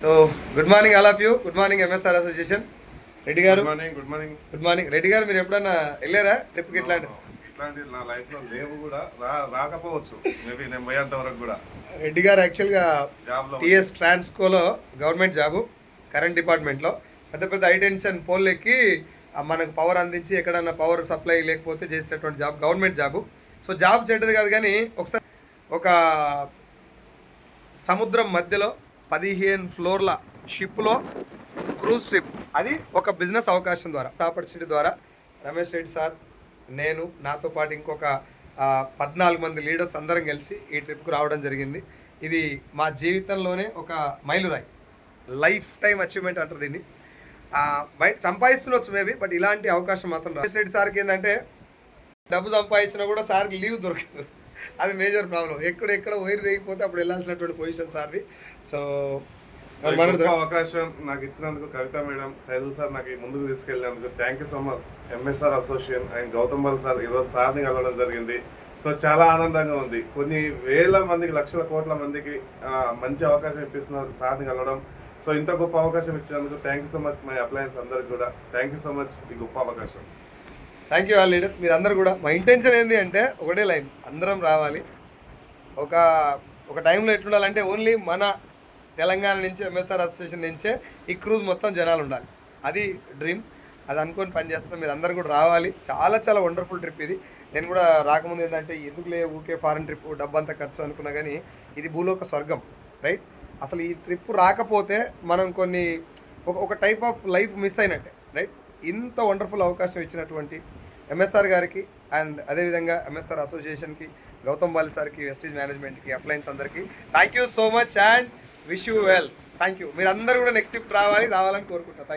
So good morning all of you good morning MSR association Reddy garu. Good morning good morning good morning Reddy garu మీరు ఎప్పుడన్నా వెళ్ళారా? ట్రిప్కి ఇట్లాంటి ఇట్లాంటి నా లైఫ్లో లేవు కూడా. రా రాకపోవచ్చు. మేబీ నేను పోయేంత వరకు కూడా. రెడ్డి గారు యాక్చువల్గా టీఎస్ ట్రాన్స్కోలో గవర్నమెంట్ జాబు కరెంట్ డిపార్ట్మెంట్లో పెద్ద పెద్ద హై టెన్షన్ పోల్ ఎక్కి మనకు పవర్ అందించి ఎక్కడన్నా పవర్ సప్లై లేకపోతే చేసేటటువంటి job government job so job చెడ్డది కాదు కానీ ఒకసారి ఒక సముద్రం మధ్యలో పదిహేను ఫ్లోర్ల షిప్లో క్రూజ్ ట్రిప్ అది ఒక బిజినెస్ అవకాశం ద్వారా ఆపర్చునిటీ ద్వారా. రమేష్ రెడ్డి సార్ నేను నాతో పాటు ఇంకొక పద్నాలుగు మంది లీడర్స్ అందరం కలిసి ఈ ట్రిప్కు రావడం జరిగింది. ఇది మా జీవితంలోనే ఒక మైలురాయి. లైఫ్ టైం అచీవ్మెంట్ అంటారు దీన్ని. బయట సంపాదిస్తుండొచ్చు మేబీ బట్ ఇలాంటి అవకాశం మాత్రం రమేష్ రెడ్డి సార్కి ఏంటంటే డబ్బు సంపాదించినా కూడా సార్కి లీవ్ దొరకదు. అది మేజర్ ప్రాబ్లం. ఎక్కడ ఎక్కడ వైర్ తెగిపోతే అప్పుడు వెళ్ళాల్సినటువంటి పొజిషన్ సార్ది. సో అవకాశం నాకు ఇచ్చినందుకు కవిత మేడం సైదుల్ సార్ నాకు ముందుకు తీసుకెళ్ళినందుకు thank you so much MSR association and Gautam Bal sir ఈరోజు సార్ని కలవడం జరిగింది. సో చాలా ఆనందంగా ఉంది. కొన్ని వేల మందికి లక్షల కోట్ల మందికి మంచి అవకాశం ఇప్పిస్తున్నారు సార్ని కలవడం. సో ఇంత గొప్ప అవకాశం ఇచ్చినందుకు thank you so much my appliance అందరికి కూడా. థ్యాంక్ యూ సో మచ్ ఈ గొప్ప అవకాశం. థ్యాంక్ యూ ఆల్ లీడర్స్ మీరు అందరు కూడా మా ఇంటెన్షన్ ఏంటి అంటే ఒకటే లైన్ అందరం రావాలి. ఒక ఒక టైంలో ఎట్లుండాలంటే ఓన్లీ మన తెలంగాణ నుంచి ఎంఎస్ఆర్ అసోసియేషన్ నుంచే ఈ క్రూజ్ మొత్తం జనాలు ఉండాలి. అది డ్రీమ్ అది అనుకొని పనిచేస్తున్నాం మీరు అందరు కూడా రావాలి. చాలా చాలా వండర్ఫుల్ ట్రిప్ ఇది. నేను కూడా రాకముందు ఏంటంటే ఎందుకులే ఊకే ఫారెన్ ట్రిప్ డబ్బంతా ఖర్చు అనుకున్నా కానీ ఇది భూలోక స్వర్గం రైట్ అసలు ఈ ట్రిప్ రాకపోతే మనం కొన్ని ఒక ఒక టైప్ ఆఫ్ లైఫ్ మిస్ అయినట్టే రైట్ ఇంత వండర్ఫుల్ అవకాశం ఇచ్చినటువంటి ఎంఎస్ఆర్ గారికి అండ్ అదేవిధంగా ఎంఎస్ఆర్ అసోసియేషన్కి గౌతమ్ బాలి సార్కి వెస్టేజ్ మేనేజ్మెంట్కి అప్లయన్స్ అందరికీ thank you so much and wish you well thank you మీరు అందరూ కూడా నెక్స్ట్ ట్రిప్ రావాలి రావాలని కోరుకుంటున్నాను.